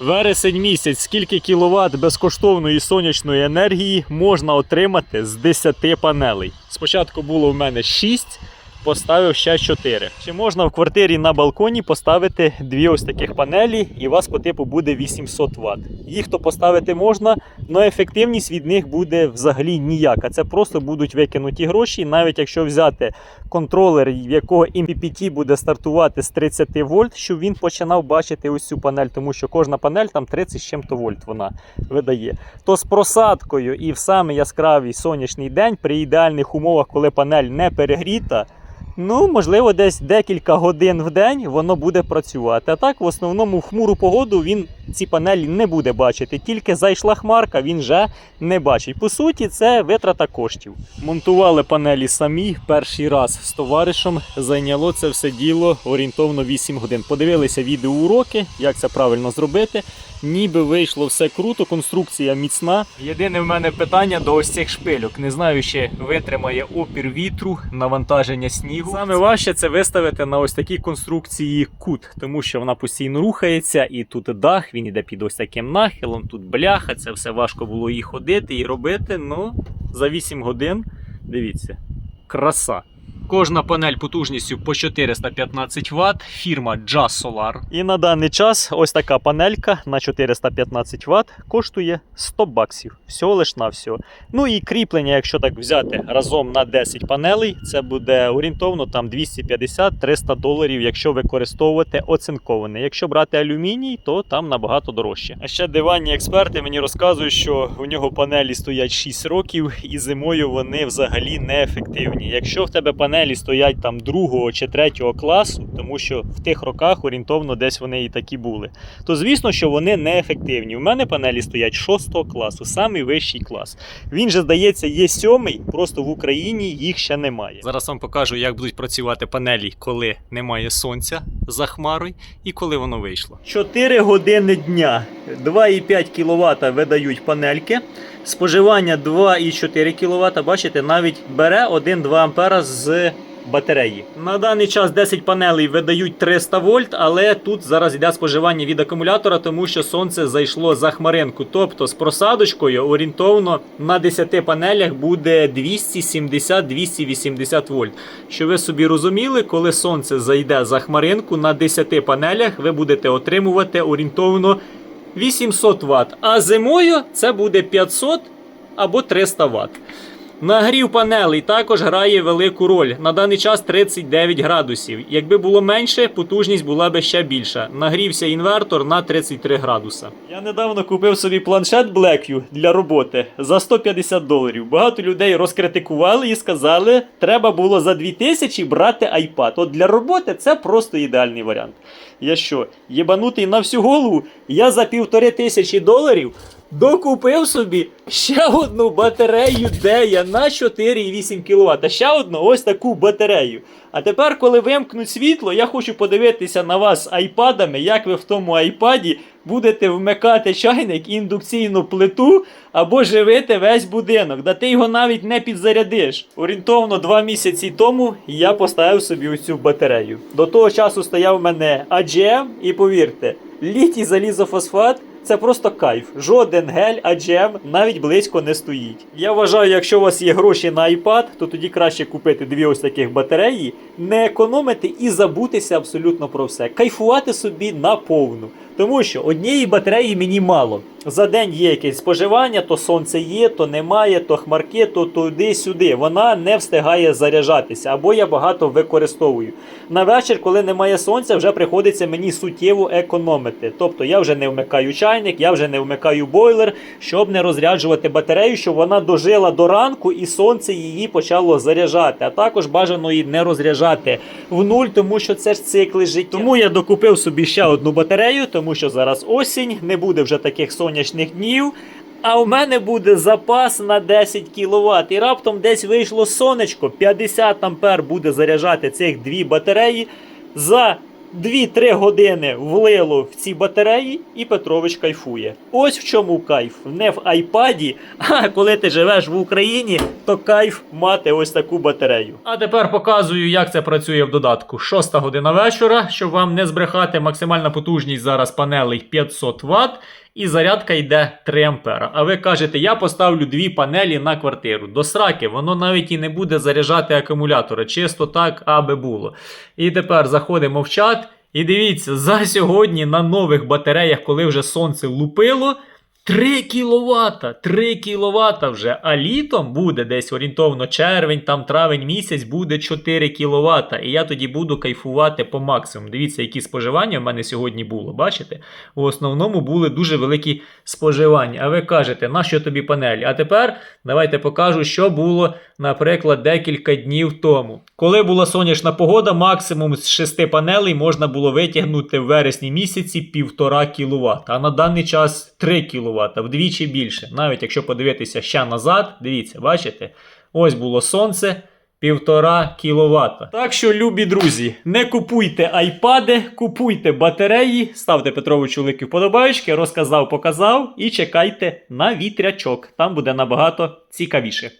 Вересень місяць, скільки кіловат безкоштовної сонячної енергії можна отримати з 10 панелей. Спочатку було в мене 6, поставив ще 4. Чи можна в квартирі на балконі поставити дві ось таких панелі, і у вас по типу буде 800 Вт. Їх то поставити можна, але ефективність від них буде взагалі ніяка. Це просто будуть викинуті гроші, навіть якщо взяти контролер, в якого MPPT буде стартувати з 30 вольт, щоб він починав бачити ось цю панель, тому що кожна панель там 30 з чим-то вольт вона видає. То з просадкою і в самий яскравий сонячний день при ідеальних умовах, коли панель не перегріта. Ну, можливо, десь декілька годин в день воно буде працювати. А так, в основному, в хмуру погоду він ці панелі не буде бачити. Тільки зайшла хмарка, він вже не бачить. По суті, це витрата коштів. Монтували панелі самі перший раз з товаришем. Зайняло це все діло орієнтовно 8 годин. Подивилися відеоуроки, як це правильно зробити. Ніби вийшло все круто, конструкція міцна. Єдине в мене питання до ось цих шпильок. Не знаю, чи витримає опір вітру, навантаження снігу. Саме важче це виставити на ось такій конструкції кут, тому що вона постійно рухається, і тут дах, він іде під ось таким нахилом, тут бляха, це все важко було і ходити, і робити. Ну, за 8 годин, дивіться, краса. Кожна панель потужністю по 415 Вт, фірма Jazz Solar. І на даний час ось така панелька на 415 Вт коштує 100 баксів. Всього лиш на всього. Ну і кріплення, якщо так взяти разом на 10 панелей, це буде орієнтовно там 250-300 доларів, якщо використовувати оцинковане. Якщо брати алюміній, то там набагато дорожче. А ще диванні експерти мені розказують, що у нього панелі стоять 6 років, і зимою вони взагалі неефективні. Якщо в тебе панелі стоять там другого чи третього класу, тому що в тих роках орієнтовно десь вони і такі були, то звісно, що вони неефективні. У мене панелі стоять 6 класу, самий вищий клас. Він же, здається, є сьомий, просто в Україні їх ще немає. Зараз вам покажу, як будуть працювати панелі, коли немає сонця за хмарою і коли воно вийшло. 4 години дня, 2,5 кВт видають панельки. Споживання 2,4 кВт, бачите, навіть бере 1-2 ампера з батареї. На даний час 10 панелей видають 300 вольт, але тут зараз йде споживання від акумулятора, тому що сонце зайшло за хмаринку. Тобто з просадочкою орієнтовно на 10 панелях буде 270-280 вольт. Що ви собі розуміли, коли сонце зайде за хмаринку на 10 панелях, ви будете отримувати орієнтовно 800 Вт. А зимою це буде 500 або 300 Вт. Нагрів панелей також грає велику роль. На даний час 39 градусів. Якби було менше, потужність була би ще більша. Нагрівся інвертор на 33 градуса. Я недавно купив собі планшет Blackview для роботи за 150 доларів. Багато людей розкритикували і сказали, треба було за 2000 брати iPad. От для роботи це просто ідеальний варіант. Я що, єбанутий на всю голову? Я за півтори тисячі доларів докупив собі ще одну батарею Дея на 4,8 кВт. Ще одну ось таку батарею. А тепер, коли вимкнуть світло, я хочу подивитися на вас айпадами, як ви в тому айпаді будете вмикати чайник, індукційну плиту або живити весь будинок. Да ти його навіть не підзарядиш. Орієнтовно два місяці тому я поставив собі ось цю батарею. До того часу стояв в мене AGM, і повірте, літій залізофосфат. Це просто кайф. Жоден гель AGM навіть близько не стоїть. Я вважаю, якщо у вас є гроші на iPad, то тоді краще купити дві ось таких батареї, не економити і забутися абсолютно про все. Кайфувати собі наповну. Тому що однієї батареї мені мало. За день є якесь споживання, то сонце є, то немає, то хмарки, то туди-сюди. Вона не встигає заряджатися, або я багато використовую. На вечір, коли немає сонця, вже приходиться мені суттєво економити. Тобто я вже не вмикаю чайник, я вже не вмикаю бойлер, щоб не розряджувати батарею, щоб вона дожила до ранку і сонце її почало заряджати. А також бажано її не розряджати в нуль, тому що це ж цикли життя. Тому я докупив собі ще одну батарею, тому що зараз осінь, не буде вже таких сонячних днів. А у мене буде запас на 10 кВт. І раптом десь вийшло сонечко, 50 ампер буде заряджати цих дві батареї. За 2-3 години влило в ці батареї, і Петрович кайфує. Ось в чому кайф. Не в айпаді, а коли ти живеш в Україні, то кайф мати ось таку батарею. А тепер показую, як це працює в додатку. 6 година вечора, щоб вам не збрехати, максимальна потужність зараз панелей 500 Вт. І зарядка йде 3 ампера. А ви кажете, я поставлю дві панелі на квартиру. До сраки, воно навіть і не буде заряджати акумулятори. Чисто так, аби було. І тепер заходимо в чат. І дивіться, за сьогодні на нових батареях, коли вже сонце лупило, 3 кВт, 3 кВт вже, а літом буде десь орієнтовно червень, там травень місяць буде 4 кВт. І я тоді буду кайфувати по максимуму. Дивіться, які споживання в мене сьогодні було. Бачите? В основному були дуже великі споживання. А ви кажете, на що тобі панелі? А тепер давайте покажу, що було, наприклад, декілька днів тому. Коли була сонячна погода, максимум з 6 панелей можна було витягнути в вересні місяці 1,5 кВт, а на даний час 3 кВт, вдвічі більше. Навіть якщо подивитися ще назад, дивіться, бачите? Ось було сонце. Півтора кіловата. Так що, любі друзі, не купуйте айпади, купуйте батареї, ставте Петровичу лики вподобайки, розказав, показав і чекайте на вітрячок. Там буде набагато цікавіше.